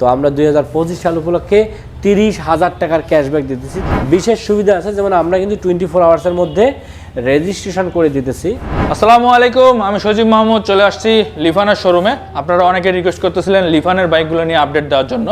তো আমরা দুই হাজার পঁচিশ সাল উপলক্ষে তিরিশ হাজার টাকার ক্যাশব্যাক দিতেছি। বিশেষ সুবিধা আছে, যেমন আমরা কিন্তু টোয়েন্টি ফোর আওয়ার্সের মধ্যে রেজিস্ট্রেশন করে দিতেছি। আসসালামু আলাইকুম, আমি সজীব মাহমুদ, চলে আসছি লিফানের শোরুমে আপনারা অনেকে রিকোয়েস্ট করতেছিলেন লিফানের বাইকগুলো নিয়ে আপডেট দেওয়ার জন্য।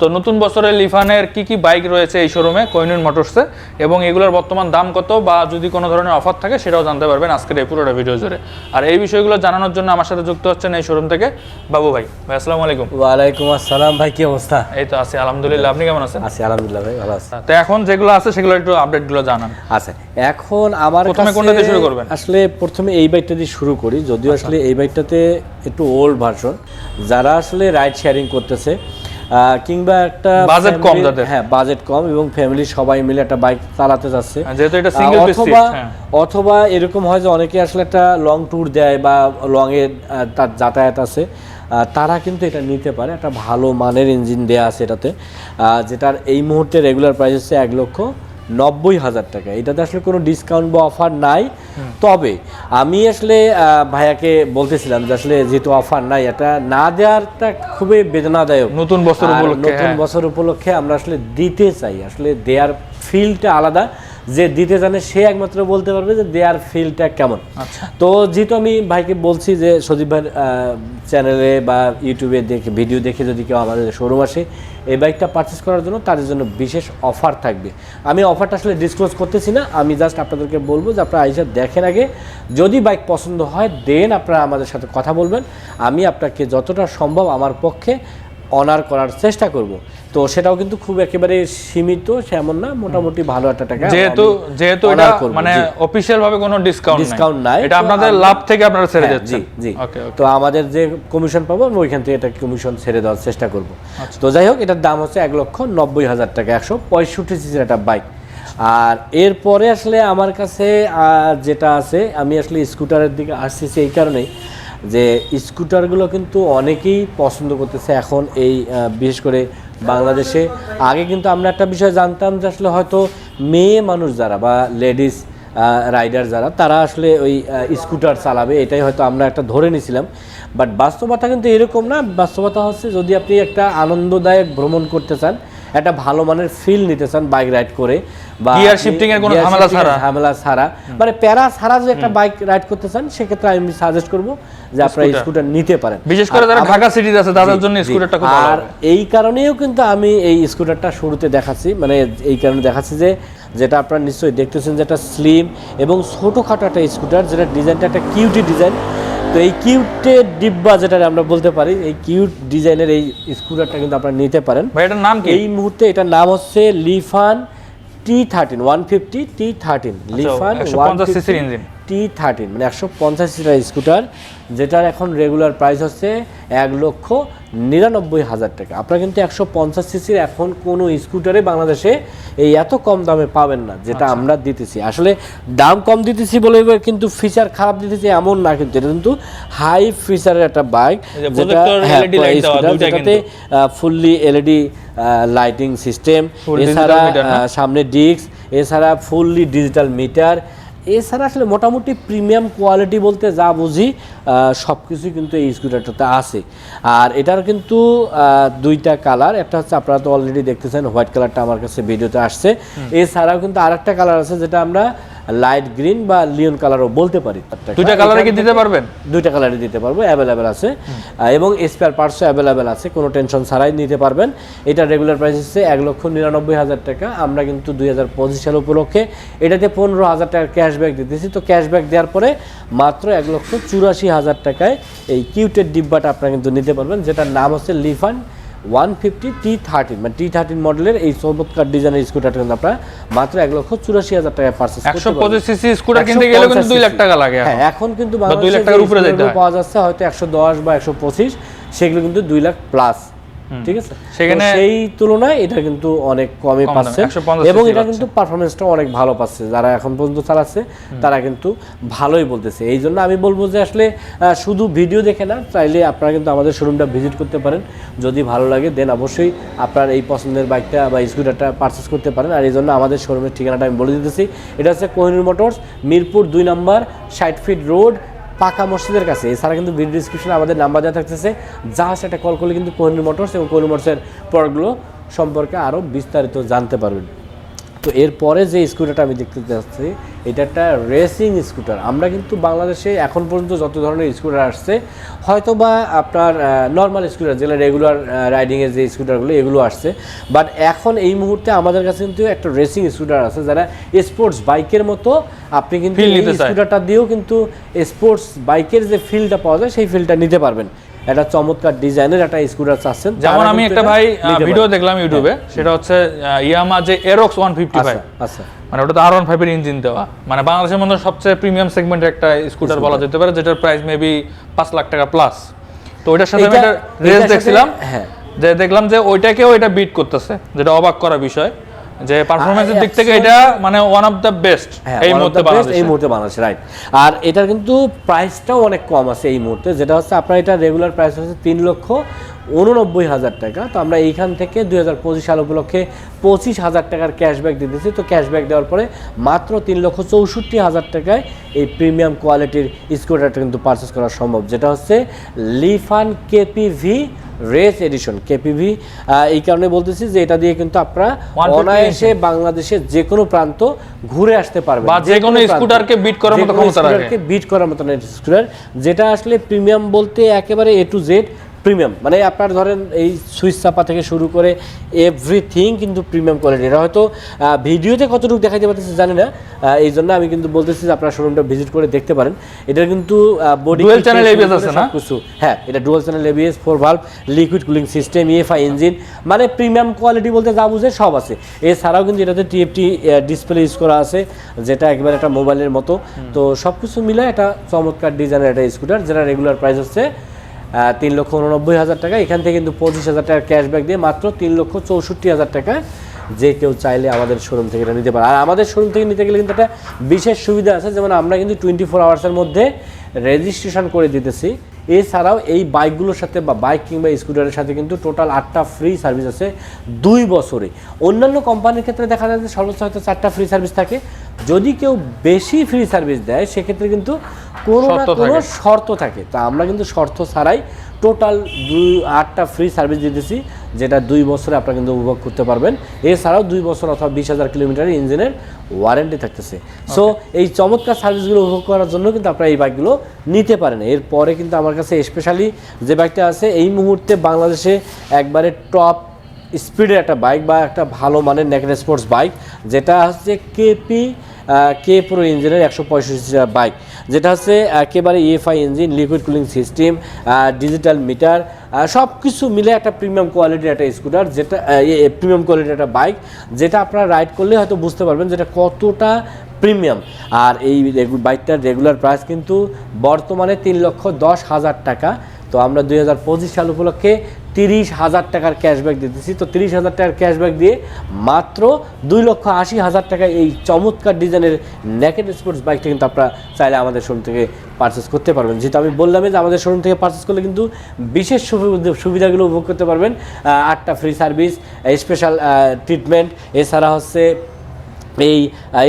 তো নতুন বছরে লিফানের কি কি বাইক রয়েছে এই শোরুমে কোহিনুর মোটরসে এবং এগুলোর বর্তমান দাম কত? বা যদি কোনো ধরনের অফার থাকে সেটাও জানতে পারবেন আজকের এই পুরোটা ভিডিও জুড়ে। আর এই বিষয়গুলো জানানোর জন্য আমার সাথে যুক্ত হচ্ছেন এই শোরুম থেকে বাবু ভাই। ভাই আসসালামু আলাইকুম। ওয়ালাইকুম আসসালাম ভাই কি অবস্থা? এই তো আছি আলহামদুলিল্লাহ। আপনি কেমন আছেন? আছি আলহামদুলিল্লাহ ভাই ভালো আছি। তো এখন যেগুলো আছে সেগুলো একটু আপডেটগুলো জানান। আচ্ছা এখন আমার প্রথমে কোনটা দিয়ে শুরু করবেন? আসলে প্রথমে এই বাইকটা দিয়ে শুরু করি। যদিও আসলে এই বাইকটাতে একটু ওল্ড ভার্সন যারা আসলে রাইড শেয়ারিং করতেছে কিংবা একটা বাজেট কম যাদের। হ্যাঁ বাজেট কম এবং ফ্যামিলি সবাই মিলে একটা বাইক চালাতে যাচ্ছে যেহেতু এটা সিঙ্গেল অথবা হ্যাঁ। অথবা এরকম হয় যে অনেকে আসলে একটা লং ট্যুর দেয় বা লং এ তার যাতায়াত আছে তারা কিন্তু এটা নিতে পারে একটা ভালো মানের ইঞ্জিন দেয়া আছে এটাতে যেটার এই মুহূর্তে রেগুলার প্রাইস হচ্ছে এক লক্ষ নব্বই হাজার টাকা। এটাতে আসলে কোনো ডিসকাউন্ট বা অফার নাই। তবে আমি আসলে আহ, ভাইয়াকে বলতেছিলাম যে আসলে যেহেতু অফার নাই এটা না দেওয়ারটা খুবই বেদনাদায়ক। নতুন বছর উপলক্ষে নতুন হ্যাঁ। বছর উপলক্ষে আমরা আসলে দিতে চাই। আসলে দেয়ার ফিলটা আলাদা। যে দিতে জানে সে একমাত্র বলতে পারবে যে দেয়ার ফিলটা কেমন। আচ্ছা। তো যেহেতু আমি ভাইকে বলছি যে সজীব ভাইয়ের চ্যানেলে বা ইউটিউবে দেখে ভিডিও দেখে যদি কেউ আমাদের শোরুম আসে এই বাইকটা পারচেস করার জন্য তাদের জন্য বিশেষ অফার থাকবে। আমি অফারটা আসলে ডিসক্লোজ করতেছি না আমি জাস্ট আপনাদেরকে বলব যে আপনারা আইসা দেখেন আগে। যদি বাইক পছন্দ হয় দেন আপনারা আমাদের সাথে কথা বলবেন। আমি আপনাকে যতটা সম্ভব আমার পক্ষে অনার করার চেষ্টা করব। তো সেটাও কিন্তু খুব একেবারে সীমিত সেমন না মোটামুটি ভালো একটা টাকা যেহেতু যেহেতু এটা মানে জি। অফিসিয়াল ভাবে কোনো ডিসকাউন্ট ডিসকাউন্ট নাই। এটা আপনাদের লাভ থেকে আপনারা ছেড়ে হ্যাঁ, যাচ্ছেন। জি তো আমাদের যে কমিশন পাবো আমি ওইখান থেকে এটা কমিশন ছেড়ে দেওয়ার চেষ্টা করব। আচ্ছা। তো যাই হোক এটার দাম হচ্ছে এক লক্ষ নব্বই হাজার টাকা একশো পঁয়ষট্টি সিসির একটা বাইক আর এরপরে আসলে আমার কাছে যেটা আছে আমি আসলে স্কুটারের দিকে আসতেছি এই কারণেই। যে স্কুটারগুলো কিন্তু অনেকেই পছন্দ করতেছে এখন এই বিশেষ করে বাংলাদেশে। আগে কিন্তু আমরা একটা বিষয় জানতাম যে আসলে হয়তো মেয়ে মানুষ যারা বা লেডিস রাইডার যারা, তারা আসলে ওই স্কুটার চালাবে, এটাই হয়তো আমরা একটা ধরে নিছিলাম। বাট বাস্তবতা কিন্তু এরকম না। বাস্তবতা হচ্ছে যদি আপনি একটা আনন্দদায়ক ভ্রমণ করতে চান একটা ভালো মানের ফিল নিতে চান বাইক রাইড করে বা আপনি shifting এর কোনো ঝামেলা ছাড়া। ঝামেলা ছাড়া। মানে প্যারা ছাড়া যদি একটা বাইক রাইড করতে চান সেক্ষেত্রে আমি সাজেস্ট করব যে আপনারা স্কুটার নিতে পারেন। বিশেষ করে যারা ঢাকা সিটিতে আছে তাদের জন্য স্কুটারটা খুব ভালো আর এই কারণেও কিন্তু আমি এই স্কুটারটা শুরুতে দেখাচ্ছি। মানে এই কারণে দেখাচ্ছি যে যেটা আপনারা নিশ্চয়ই দেখতেছেন যে একটা স্লিম এবং ছোটোখাটো একটা স্কুটার যেটা ডিজাইনটা একটা কিউটি ডিজাইন তো এই কিউটের ডিব্বা যেটা আমরা বলতে পারি এই কিউট ডিজাইনের এই স্কুটারটা কিন্তু আপনারা নিতে পারেন ভাই এটার নাম কি এই মুহূর্তে এটার নাম হচ্ছে Lifan T thirteen one fifty T thirteen Lifan 150 cc র engine। টি থার্টিন মানে একশো পঞ্চাশ সিটার স্কুটার যেটার এখন রেগুলার প্রাইস হচ্ছে এক লক্ষ নিরানব্বই হাজার টাকা। আপনারা কিন্তু একশো পঞ্চাশ সিসির এখন কোনো স্কুটারে বাংলাদেশে এই এত কম দামে পাবেন না যেটা আচ্ছা। আমরা দিতেছি। আসলে দাম কম দিতেছি বলে কিন্তু ফিচার খারাপ দিতেছি এমন না কিন্তু এটা কিন্তু হাই ফিচারের একটা বাইক এই যে projector LED light দেওয়া, দুইটা যেটাতে ফুললি এলইডি লাইটিং সিস্টেম এছাড়া সামনে ডিস্ক এছাড়া ফুললি ডিজিটাল মিটার এছাড়া আসলে মোটামুটি প্রিমিয়াম কোয়ালিটি বলতে যা বুঝি সব কিছুই কিন্তু এই স্কুটারটাতে আছে। আর এটার কিন্তু আহ, দুইটা কালার একটা হচ্ছে আপনারা তো অলরেডি দেখতেছেন হোয়াইট কালারটা আমার কাছে ভিডিওতে আসছে। এছাড়াও কিন্তু আরেকটা কালার আছে যেটা আমরা লাইট গ্রিন বা লিওন কালারও বলতে পারি। দুইটা কালারে কি দিতে পারবেন? দুইটা কালারে দিতে পারব অ্যাভেলেবেল আছে। এবং স্পেয়ার পার্টসও অ্যাভেলেবেল আছে কোনো টেনশন ছাড়াই নিতে পারবেন। এটা রেগুলার প্রাইস হচ্ছে এক লক্ষ নিরানব্বই হাজার টাকা। আমরা কিন্তু দুই হাজার পঁচিশ সাল উপলক্ষে এটাতে পনেরো হাজার টাকার ক্যাশব্যাক দিতেছি। তো ক্যাশব্যাক দেওয়ার পরে মাত্র এক লক্ষ চুরাশি হাজার টাকায় এই কিউটের ডিব্বাটা আপনারা কিন্তু নিতে পারবেন যেটার নাম হচ্ছে Lifan one fifty T thirteen মানে টি থার্টিন মডেলের এই চমৎকার ডিজাইনের স্কুটারটা কিন্তু আপনারা মাত্র এক লক্ষ চুরাশি হাজার টাকা পারচেস একশো পঁচিশ সিসি স্কুটার কিনতে গেলে কিন্তু দুই লাখ টাকা লাগে এখন। হ্যাঁ এখন কিন্তু দুই লাখ টাকার উপরে। পাওয়া যাচ্ছে হয়তো একশো দশ বা একশো পঁচিশ সেগুলো কিন্তু দুই লাখ প্লাস ঠিক আছে? সেখানে- সেই তুলনায় এটা কিন্তু অনেক কমে পাচ্ছে। এবং এটা কিন্তু পারফরমেন্সটা অনেক ভালো পাচ্ছে। যারা এখন পর্যন্ত চালাচ্ছে তারা কিন্তু ভালোই বলতেছে। এই জন্য আমি বলব যে আসলে শুধু ভিডিও দেখে না চাইলে আপনারা কিন্তু আমাদের শোরুমটা ভিজিট করতে পারেন। যদি ভালো লাগে দেন অবশ্যই আপনার এই পছন্দের বাইকটা বা স্কুটারটা পারচেস করতে পারেন। আর এই জন্য আমাদের শোরুমের ঠিকানাটা আমি বলে দিতেছি। এটা হচ্ছে কোহিনুর মোটরস মিরপুর দুই নম্বর ষাট ফিট রোড পাকা মসজিদের কাছে। এছাড়া কিন্তু ভিডিও ডিসক্রিপশনে আমাদের নাম্বার দেওয়া থাকতেছে। জাস্ট একটা কল করলে কিন্তু কোহিনুর মোটরস এবং কোহিনুর মোটরসের প্রোডাক্টগুলো সম্পর্কে আরও বিস্তারিত জানতে পারবেন। তো এরপরে যে স্কুটারটা আমি দেখতে যাচ্ছি এটা একটা রেসিং স্কুটার আমরা কিন্তু বাংলাদেশে এখন পর্যন্ত যত ধরনের স্কুটার আসছে হয়তো বা আপনার নর্মাল স্কুটার যেগুলো রেগুলার রাইডিংয়ের যে স্কুটারগুলো এগুলো আসছে। বাট এখন এই মুহূর্তে আমাদের কাছে কিন্তু একটা রেসিং স্কুটার আছে যারা স্পোর্টস বাইকের মতো আপনি কিন্তু। স্কুটারটা দিয়েও কিন্তু স্পোর্টস বাইকের যে ফিলটা পাওয়া যায় সেই ফিলটা নিতে পারবেন। একটা চমৎকার ডিজাইনের একটা স্কুটার চাচ্ছেন। যেমন আমি একটা ভাই ভিডিও দেখলাম ইউটিউবে সেটা হচ্ছে ইয়ামা যে এরক্স ওয়ান ফিফটি ফাইভ আচ্ছা মানে ওটা তো আর ওয়ান ফাইভের ইঞ্জিন দেওয়া। মানে বাংলাদেশের মধ্যে সবচেয়ে প্রিমিয়াম সেগমেন্টের একটা স্কুটার বলা যেতে পারে যেটার প্রাইস মেবি পাঁচ লাখ টাকা প্লাস তো ওইটার সাথে আমি একটা রেস দেখছিলাম হ্যাঁ। যে দেখলাম যে ওইটাকেও এটা বিট করতেছে যেটা অবাক করা বিষয়। যে পারফরমেন্সের দিক থেকে এটা মানে ওয়ান অফ দ্য বেস্ট এই মুহূর্তে বাংলাদেশ এই মুহূর্তে বাংলাদেশ রাইট আর এটার কিন্তু প্রাইসটাও অনেক কম আছে এই মুহূর্তে যেটা হচ্ছে আপনার এটা রেগুলার প্রাইস হচ্ছে তিন লক্ষ উননব্বই হাজার টাকা। তো আমরা এইখান থেকে দুই হাজার পঁচিশ সাল উপলক্ষে পঁচিশ হাজার টাকার ক্যাশব্যাক দিতেছি তো ক্যাশব্যাক দেওয়ার পরে মাত্র তিন লক্ষ চৌষট্টি হাজার টাকায় এই প্রিমিয়াম কোয়ালিটির স্কুটারটা কিন্তু পারচেস করা সম্ভব। যেটা হচ্ছে লিফান কেপিভি রেস এডিশন। কেপিভি এই কারণে বলতেছি যে এটা দিয়ে কিন্তু আপনারা অনায়াসে বাংলাদেশের যে কোনো প্রান্ত ঘুরে আসতে পারবেন। বা যে কোনো। স্কুটারকে beat করার মতো ক্ষমতা রাখে। বিট করার মতো স্কুটার যেটা আসলে প্রিমিয়াম বলতে একেবারে এ টু জেড প্রিমিয়াম। মানে আপনার ধরেন এই সুইচ চাপা থেকে শুরু করে এভরিথিং কিন্তু প্রিমিয়াম কোয়ালিটি এটা হয়তো ভিডিওতে কতটুকু দেখাইতে পারতেছি জানি না। এই জন্য আমি কিন্তু বলতেছি যে আপনার শোরুমটা ভিজিট করে দেখতে পারেন। এটার কিন্তু বডি channel ABS আছে না? কিছু হ্যাঁ এটা dual channel ABS four valve liquid cooling system EFI engine মানে প্রিমিয়াম কোয়ালিটি বলতে যা বুঝে সব আছে। এছাড়াও কিন্তু এটাতে টিএফটি ডিসপ্লে ইউজ করা আছে যেটা একবার একটা মোবাইলের মতো। তো সব কিছু মিলে একটা চমৎকার ডিজাইনের একটা স্কুটার যেটা রেগুলার প্রাইস হচ্ছে তিন লক্ষ উননব্বই হাজার টাকা। এখান থেকে কিন্তু পঁচিশ হাজার টাকার ক্যাশব্যাক দিয়ে মাত্র তিন লক্ষ চৌষট্টি হাজার টাকা যে কেউ চাইলে আমাদের শোরুম থেকে এটা নিতে পারে। আর আমাদের শোরুম থেকে নিতে গেলে কিন্তু একটা বিশেষ সুবিধা আছে, যেমন আমরা কিন্তু টোয়েন্টি ফোর আওয়ার্সের মধ্যে রেজিস্ট্রেশন করে দিতেছি। এছাড়াও এই বাইকগুলোর সাথে বা বাইক কিংবা স্কুটারের সাথে কিন্তু টোটাল আটটা ফ্রি সার্ভিস আছে দুই বছরে। অন্যান্য কোম্পানির ক্ষেত্রে দেখা যায় যে সর্বোচ্চ হয়তো চারটা ফ্রি সার্ভিস থাকে। যদি কেউ বেশি ফ্রি সার্ভিস দেয় সেক্ষেত্রে কিন্তু কোনো না কোনো। শর্ত থাকে। তা আমরা কিন্তু শর্ত ছাড়াই টোটাল দুই আটটা ফ্রি সার্ভিস দিতেছি যেটা দুই বছরে আপনারা কিন্তু উপভোগ করতে পারবেন। এছাড়াও দুই বছর অথবা বিশ হাজার কিলোমিটারের ইঞ্জিনের ওয়ারেন্টি থাকতেছে। সো এই চমৎকার সার্ভিসগুলো উপভোগ করার জন্য কিন্তু আপনারা এই বাইকগুলো নিতে পারেন। এরপরে কিন্তু আমার কাছে স্পেশালি যে বাইকটা আছে এই মুহূর্তে বাংলাদেশে একবারে টপ স্পিডের একটা বাইক বা একটা ভালো মানের নেকেড স্পোর্টস বাইক যেটা হচ্ছে কেপি কে প্রো ইঞ্জিনের একশো পঁয়ষট্টি বাইক যেটা হচ্ছে একেবারে EFI engine liquid cooling system digital meter সব কিছু মিলে একটা প্রিমিয়াম কোয়ালিটির একটা স্কুটার যেটা প্রিমিয়াম কোয়ালিটির একটা বাইক যেটা আপনারা রাইড করলে হয়তো বুঝতে পারবেন যেটা কতটা প্রিমিয়াম আর এই বাইকটার রেগুলার প্রাইস কিন্তু বর্তমানে তিন লক্ষ দশ হাজার টাকা। তো আমরা দুই হাজার পঁচিশ সাল উপলক্ষে তিরিশ হাজার টাকার ক্যাশব্যাক দিতেছি তো তিরিশ হাজার টাকার ক্যাশব্যাক দিয়ে মাত্র দুই লক্ষ আশি হাজার টাকায় এই চমৎকার ডিজাইনের নেকেড স্পোর্টস বাইকটা কিন্তু আপনারা চাইলে আমাদের শোরুম থেকে পারচেস করতে পারবেন। যেহেতু আমি বললামই যে আমাদের শোরুম থেকে পারচেস করলে কিন্তু বিশেষ সুবিধা সুবিধাগুলো উপভোগ করতে পারবেন। আটটা ফ্রি সার্ভিস স্পেশাল ট্রিটমেন্ট এছাড়া হচ্ছে এই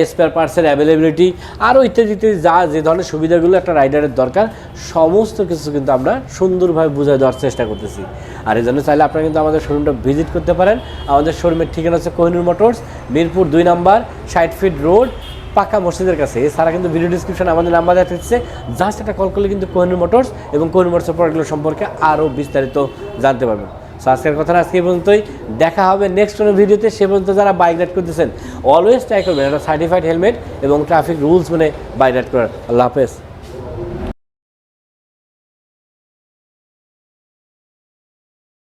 স্পেয়ার পার্টসের অ্যাভেলেবিলিটি আরও ইত্যাদি যা, যে ধরনের সুবিধাগুলো একটা রাইডারের দরকার, সমস্ত কিছু কিন্তু আমরা সুন্দরভাবে বুঝাই দেওয়ার চেষ্টা করতেছি। আর এই জন্য চাইলে আপনারা কিন্তু আমাদের শোরুমটা ভিজিট করতে পারেন। আমাদের শোরুমের ঠিকানা হচ্ছে কোহিনুর মোটরস, মিরপুর দুই নাম্বার, ষাট ফিট রোড, পাকা মসজিদের কাছে। এছাড়া কিন্তু ভিডিও ডিসক্রিপশন আমাদের নাম্বার দেওয়া থাকছে। জাস্ট একটা কল করলে কিন্তু কোহিনুর মোটরস এবং কোহিনুর মোটরসের প্রোডাক্টগুলো সম্পর্কে আরও বিস্তারিত জানতে পারবেন। সো আজকের কথা আজকে পর্যন্তই। দেখা হবে নেক্সট কোনো ভিডিওতে সে পর্যন্ত যারা বাইক রাইড করতেছেন অলওয়েজ ট্রাই করবেন। একটা সার্টিফাইড হেলমেট এবং ট্রাফিক রুলস মানে বাইক রাইড করার। আল্লাহ হাফেজ।